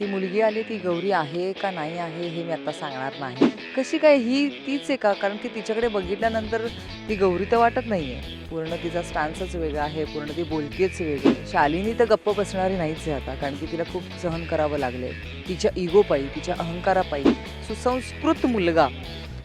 ती मुलगी आली ती गौरी आहे का नाही आहे हे मी आता सांगणार नाही. कशी काय ही तीच आहे का? कारण की तिच्याकडे बघितल्यानंतर ती गौरी तर वाटत नाही आहे पूर्ण तिचा स्टान्सच वेगळा आहे पूर्ण ती बोलतीच वेगळी. शालिनी तर गप्प बसणारी नाहीच आहे आता कारण की तिला खूप सहन करावं लागले. तिच्या इगोपायी तिच्या अहंकारापायी सुसंस्कृत मुलगा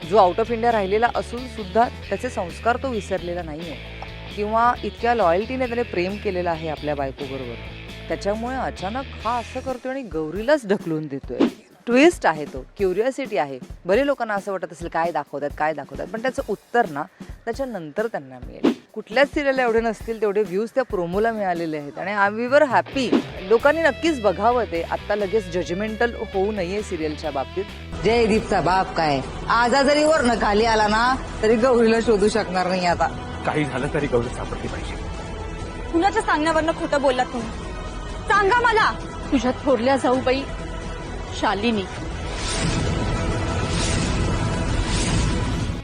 जो आउट ऑफ इंडिया राहिलेला असून सुद्धा त्याचे संस्कार तो विसरलेला नाही आहे किंवा इतक्या लॉयल्टीने त्याने प्रेम केलेलं आहे आपल्या बायकोबरोबर. त्याच्यामुळे अचानक हा असं करतोय आणि गौरीलाच ढकलून देतोय. ट्विस्ट आहे तो क्युरिओसिटी आहे. बरे लोकांना असं वाटत असेल काय दाखवतात काय दाखवतात? पण त्याचं उत्तर ना त्याच्यानंतर त्यांना मिळेल. कुठल्याच सिरियलला एवढे नसतील तेवढे व्ह्यूज त्या प्रोमोला मिळालेले आहेत. आणि आम्ही वर हॅपी लोकांनी नक्कीच बघावं ते. आत्ता लगेच जजमेंटल होऊ नये सिरियलच्या बाबतीत. जयदीपचा बाप काय? आजा जरी वरनं खाली आला ना तरी गौरीला शोधू शकणार नाही आता. काही झालं तरी गौरी सापडली पाहिजे. कुणाच्या सांगण्यावरनं खोटं बोललात तुम्ही? सांगा मला. तुझ्या थोरल्या जाऊबाई शालिनी.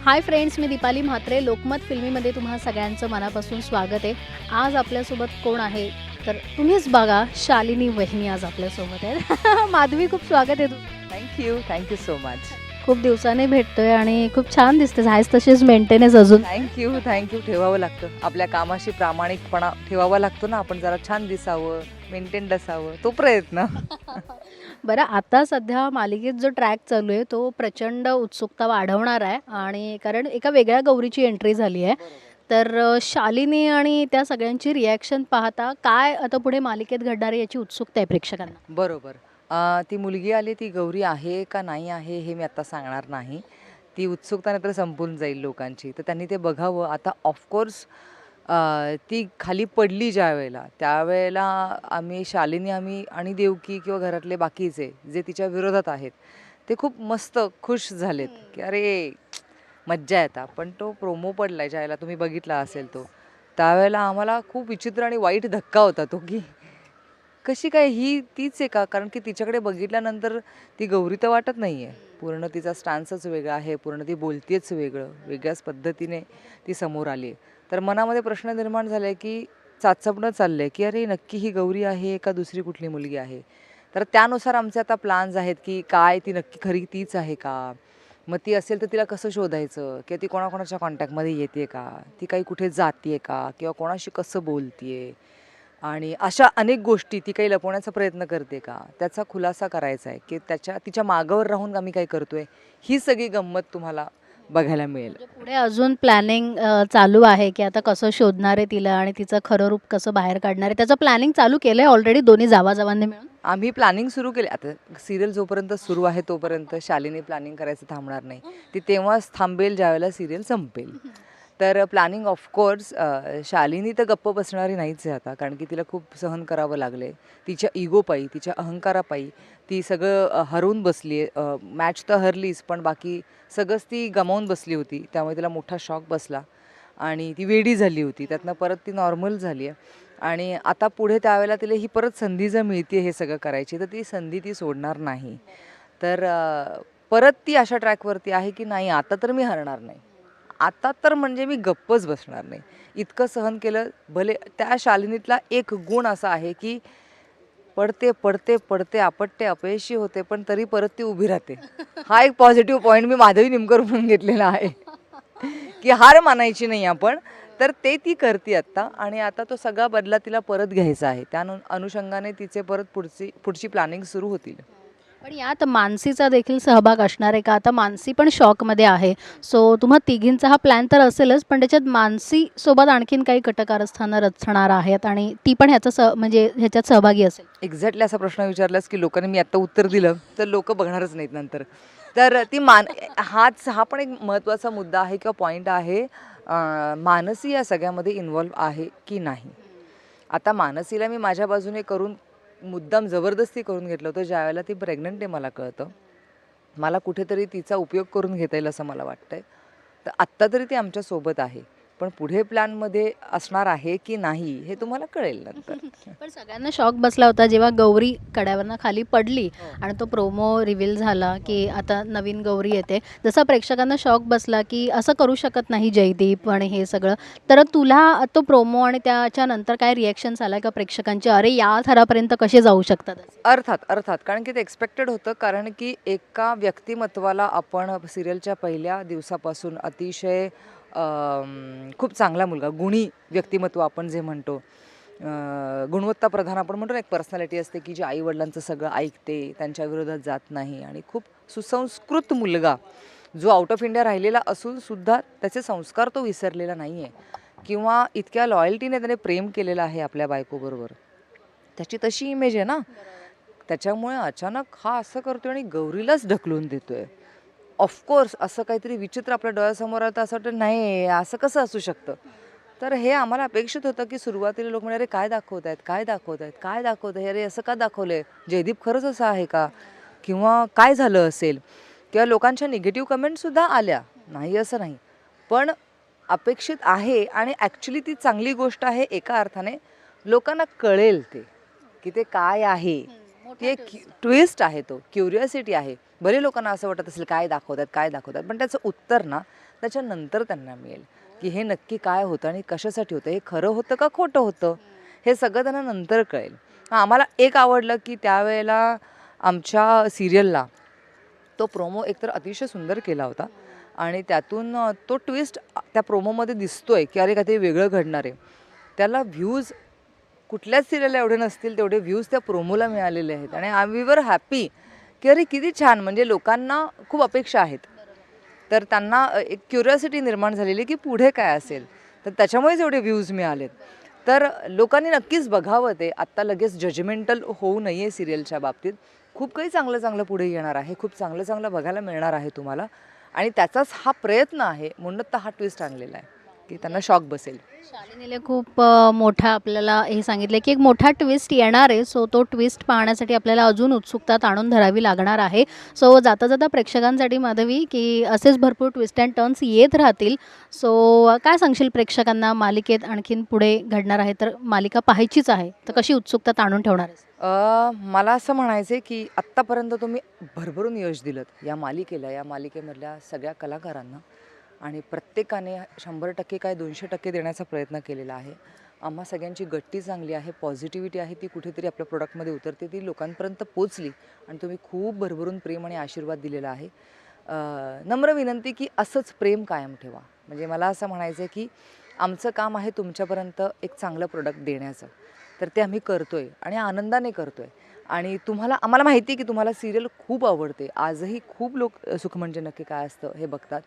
हाय फ्रेंड्स मी दीपाली म्हात्रे. लोकमत फिल्मीमध्ये तुम्हा सगळ्यांचं मनापासून स्वागत आहे. आज आपल्यासोबत कोण आहे? तर तुम्हीच बघा शालिनी वहिनी आज आपल्यासोबत आहे माधवी खूप स्वागत आहे तुझं थँक्यू थँक्यू सो मच खूप दिवसाने भेटतोय आणि खूप छान दिसते आहेस तशीच मेंटेनन्स अजून. थँक्यू थँक्यू ठेवावं लागतं. आपल्या कामाशी प्रामाणिकपणा ठेवावा लागतो ना आपण जरा छान दिसावं मेंटेन असावं तो प्रयत्न. बरं आता सध्या मालिकेत जो ट्रॅक चालू आहे तो प्रचंड उत्सुकता वाढवणार आहे आणि कारण एका वेगळ्या गौरीची एंट्री झाली आहे. तर शालिनी आणि त्या सगळ्यांची रिॲक्शन पाहता काय आता पुढे मालिकेत घडणार आहे याची उत्सुकता आहे प्रेक्षकांना? बरोबर. ती मुलगी आली ती गौरी आहे का नाही आहे हे मी आता सांगणार नाही. ती उत्सुकता तर संपून जाईल लोकांची. तर त्यांनी ते बघावं. आता ऑफकोर्स ती खाली पडली ज्या वेळेला त्यावेळेला आम्ही शालिनी आम्ही आणि देवकी किंवा घरातले बाकीचे जे तिच्या विरोधात आहेत ते खूप मस्त खुश झालेत. की अरे मज्जा येतात पण तो प्रोमो पडलाय ज्यावेळेला तुम्ही बघितला असेल तो. त्यावेळेला आम्हाला खूप विचित्र आणि वाईट धक्का होता तो की कशी काय ही तीच आहे का? कारण की तिच्याकडे बघितल्यानंतर ती गौरी तर वाटत नाही आहे पूर्ण तिचा स्टान्सच वेगळा आहे पूर्ण ती बोलतेच वेगळं वेगळ्याच पद्धतीने ती समोर आली आहे. तर मनामध्ये प्रश्न निर्माण झाला आहे की चाचपणं चाललं आहे की अरे नक्की ही गौरी आहे का दुसरी कुठली मुलगी आहे? तर त्यानुसार आमचे आता प्लान्स आहेत की काय ती नक्की खरी तीच आहे का? मग ती असेल तर तिला कसं शोधायचं? किंवा ती कोणाकोणाच्या कॉन्टॅक्टमध्ये येते का? ती काही कुठे जाते का? किंवा कोणाशी कसं बोलते आहे आणि अशा अनेक गोष्टी ती काही लपवण्याचा प्रयत्न करते का? त्याचा खुलासा करायचा आहे की त्याच्या तिच्या मागावर राहून आम्ही काय करतोय? ही सगळी गंमत तुम्हाला बघायला मिळेल. म्हणजे पुढे अजून प्लॅनिंग चालू आहे की आता कसं शोधणार आहे तिला आणि तिचं खरं रूप कसं बाहेर काढणार आहे? त्याचं प्लॅनिंग चालू केलंय ऑलरेडी दोन्ही जावाजावांनी मिळून. आम्ही प्लॅनिंग सुरू केले. आता सिरियल जोपर्यंत सुरू आहे तोपर्यंत शालिनी प्लॅनिंग करायचं थांबणार नाही. ती तेव्हाच थांबेल ज्यावेळेला सिरियल संपेल. तर प्लॅनिंग ऑफकोर्स शालिनी तर गप्प बसणारी नाहीच आहे आता कारण की तिला खूप सहन करावं लागले. तिच्या इगोपायी तिच्या अहंकारापायी ती सगळं हरवून बसली आहे. मॅच तर हरलीच पण बाकी सगळंच ती गमावून बसली होती. त्यामुळे तिला मोठा शॉक बसला. आणि ती वेडी झाली होती. त्यातनं परत ती नॉर्मल झाली आहे. आणि आता पुढे त्यावेळेला तिला ही परत संधी जर मिळते हे सगळं करायची तर ती संधी ती सोडणार नाही. तर परत ती अशा ट्रॅकवरती आहे की नाही आता तर मी हरणार नाही. आता तर म्हणजे मी गप्पच बसणार नाही. इतकं सहन केलं भले त्या शालिनीतला एक गुण असा आहे की पडते पडते पडते आपटते अपयशी होते पण तरी परत ती उभी राहते. हा एक पॉझिटिव्ह पॉईंट मी माधवी निमकर म्हणून घेतलेला आहे. की हार मानायची नाही आपण तर ते ती करते आत्ता आणि आता तो सगळा बदला तिला परत घ्यायचा आहे. त्या अनुषंगाने तिचे परत पुढची पुढची प्लॅनिंग सुरू होतील. पण यात मानसीचा देखील सहभाग असणार आहे का? आता मानसी पण शॉकमध्ये आहे. सो तुम्हा तिघींचा हा प्लॅन तर असेलच पण त्याच्यात मानसी सोबत आणखीन काही कटकारस्थानं रचणार आहेत आणि ती पण ह्याचा सह म्हणजे ह्याच्यात सहभागी असेल. एक्झॅक्टली असा प्रश्न विचारलास की लोकांनी मी आत्ता उत्तर दिलं तर लोक बघणारच नाहीत नंतर. तर ती मान हाच हा पण एक महत्त्वाचा मुद्दा आहे किंवा पॉईंट आहे मानसी या सगळ्यामध्ये इन्वॉल्व आहे की नाही? आता मानसीला मी माझ्या बाजूने करून मुद्दाम जबरदस्ती करून घेतलं होतं ज्यावेळेला ती प्रेग्नंट आहे मला कळतं. मला कुठेतरी तिचा उपयोग करून घेता येईल असं मला वाटतं आहे तर आत्ता तरी ती आमच्यासोबत आहे. पण पुढे प्लॅनमध्ये असणार आहे की नाही हे तुम्हाला कळेल नंतर. पण सगळ्यांना शॉक बसला होता जेव्हा गौरी कड्यावरनं खाली पडली आणि तो प्रोमो रिव्हील झाला की आता नवीन गौरी येते. जसा प्रेक्षकांना शॉक बसला की असं करू शकत नाही जयदीप आणि हे सगळं तर तुला तो प्रोमो आणि त्याच्या नंतर काय रिॲक्शन्स आला का प्रेक्षकांचे अरे या थरापर्यंत कसे जाऊ शकतात अर्थात अर्थात. कारण की ते एक्सपेक्टेड होतं कारण की एका व्यक्तिमत्वाला आपण सिरियलच्या पहिल्या दिवसापासून अतिशय खूप चांगला मुलगा. गुणी व्यक्तिमत्व आपण जे म्हणतो गुणवत्ता प्रधान आपण म्हणतो ना एक पर्सनॅलिटी असते की जी आईवडिलांचं सगळं ऐकते त्यांच्या विरोधात जात नाही आणि खूप सुसंस्कृत मुलगा जो आउट ऑफ इंडिया राहिलेला असून सुद्धा त्याचे संस्कार तो विसरलेला नाही आहे किंवा इतक्या लॉयल्टीने त्याने प्रेम केलेलं आहे आपल्या बायकोबरोबर. त्याची तशी इमेज आहे ना. त्याच्यामुळे अचानक हा असं करतोय आणि गौरीलाच ढकलून देतोय. ऑफकोर्स असं काहीतरी विचित्र आपल्या डोळ्यासमोर आलं तर असं वाटतं नाही असं कसं असू शकतं? तर हे आम्हाला अपेक्षित होतं की सुरुवातीला लोक म्हणाले अरे काय दाखवत आहेत? काय दाखवत आहेत? काय दाखवत आहे? अरे असं का दाखवलं आहे जयदीप खरंच असं आहे का? किंवा काय झालं असेल? किंवा लोकांच्या निगेटिव्ह कमेंटसुद्धा आल्या. नाही असं नाही. पण अपेक्षित आहे आणि ॲक्च्युली ती चांगली गोष्ट आहे एका अर्थाने लोकांना कळेल ते की ते काय आहे. ती एक ट्विस्ट आहे तो क्युरिओसिटी आहे. बरे लोकांना असं वाटत असेल काय दाखवतात काय दाखवतात? पण त्याचं उत्तर ना त्याच्यानंतर त्यांना मिळेल. की हे नक्की काय होतं आणि कशासाठी होतं? हे खरं होतं का खोटं होतं? हे सगळं त्यांना नंतर कळेल. आम्हाला एक आवडलं की त्यावेळेला आमच्या सिरियलला तो प्रोमो एकतर अतिशय सुंदर केला होता. आणि त्यातून तो ट्विस्ट त्या प्रोमोमध्ये दिसतोय की अरे काहीतरी वेगळं घडणार आहे. त्याला व्ह्यूज कुठल्याच सिरियलला एवढे नसतील तेवढे व्ह्यूज त्या प्रोमोला मिळालेले आहेत. आणि आम्ही वर हॅपी की अरे किती छान म्हणजे लोकांना खूप अपेक्षा आहेत. तर त्यांना एक क्युरिओसिटी निर्माण झालेली की पुढे काय असेल. तर त्याच्यामुळेच एवढे व्ह्यूज मिळालेत. तर लोकांनी नक्कीच बघावं ते. आत्ता लगेच जजमेंटल होऊ नये सिरियलच्या बाबतीत. खूप काही चांगलं चांगलं पुढे येणार आहे. खूप चांगलं चांगलं बघायला मिळणार आहे तुम्हाला. आणि त्याचाच हा प्रयत्न आहे. म्हणून तर हा ट्विस्ट आणलेला आहे. की त्यांना शॉक बसेल. शालिनीने खूप मोठा आपल्याला हे सांगितलं की एक मोठा ट्विस्ट येणार आहे. सो तो ट्विस्ट पाहण्यासाठी आपल्याला अजून उत्सुकता ताणून धरावी लागणार आहे. सो जाता जाता प्रेक्षकांसाठी माधवी की असेच भरपूर ट्विस्ट अँड टर्न्स येत राहतील. सो काय सांगशील प्रेक्षकांना? मालिकेत आणखीन पुढे घडणार आहे तर मालिका पाहायचीच आहे. तर कशी उत्सुकता ताणून ठेवणार आहेस? अ, मला असं म्हणायचं आहे की आत्तापर्यंत तुम्ही भरभरून यश दिलं या मालिकेला या मालिकेमधल्या सगळ्या कलाकारांना. आणि प्रत्येकाने शंभर टक्के काय दोनशे टक्के देण्याचा प्रयत्न केलेला आहे. आम्हा सगळ्यांची गट्टी चांगली आहे पॉझिटिव्हिटी आहे ती कुठेतरी आपल्या प्रोडक्टमध्ये उतरते ती लोकांपर्यंत पोचली आणि तुम्ही खूप भरभरून प्रेम आणि आशीर्वाद दिलेला आहे. नम्र विनंती की असंच प्रेम कायम ठेवा. म्हणजे मला असं म्हणायचं आहे की आमचं काम आहे तुमच्यापर्यंत एक चांगलं प्रोडक्ट देण्याचं. तर ते आम्ही करतो आहे आणि आनंदाने करतो आहे आणि तुम्हाला आम्हाला माहिती आहे की तुम्हाला सिरियल खूप आवडते. आजही खूप लोक सुख म्हणजे नक्की काय असतं हे बघतात.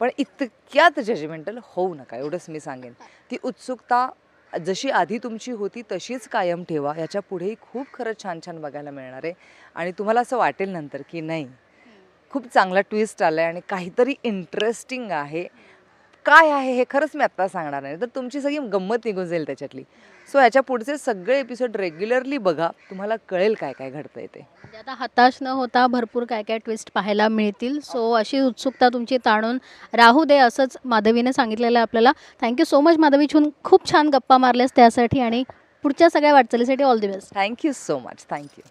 पण इतक्यात जजमेंटल होऊ नका एवढंच मी सांगेन. ती उत्सुकता जशी आधी तुमची होती तशीच कायम ठेवा. याच्या पुढेही खूप खरंच छान छान बघायला मिळणार आहे. आणि तुम्हाला असं वाटेल नंतर की नाही खूप चांगला ट्विस्ट आला आहे आणि काहीतरी इंटरेस्टिंग आहे. काय आहे हे खरंच मी आत्ता सांगणार नाही. तर तुमची सगळी गंमत निघून जाईल त्याच्यातली. सो ह्याच्या पुढचे सगळे एपिसोड रेग्युलरली बघा. तुम्हाला कळेल काय काय घडतंय ते. म्हणजे आता हताश न होता भरपूर काय काय ट्विस्ट पाहायला मिळतील. सो अशी उत्सुकता तुमची ताणून राहू दे असंच माधवीने सांगितलेलं आहे आपल्याला. Thank you so much Madhavi छून खूप छान गप्पा मारल्यास त्यासाठी आणि पुढच्या सगळ्या वाटचालीसाठी all the best thank you so much thank you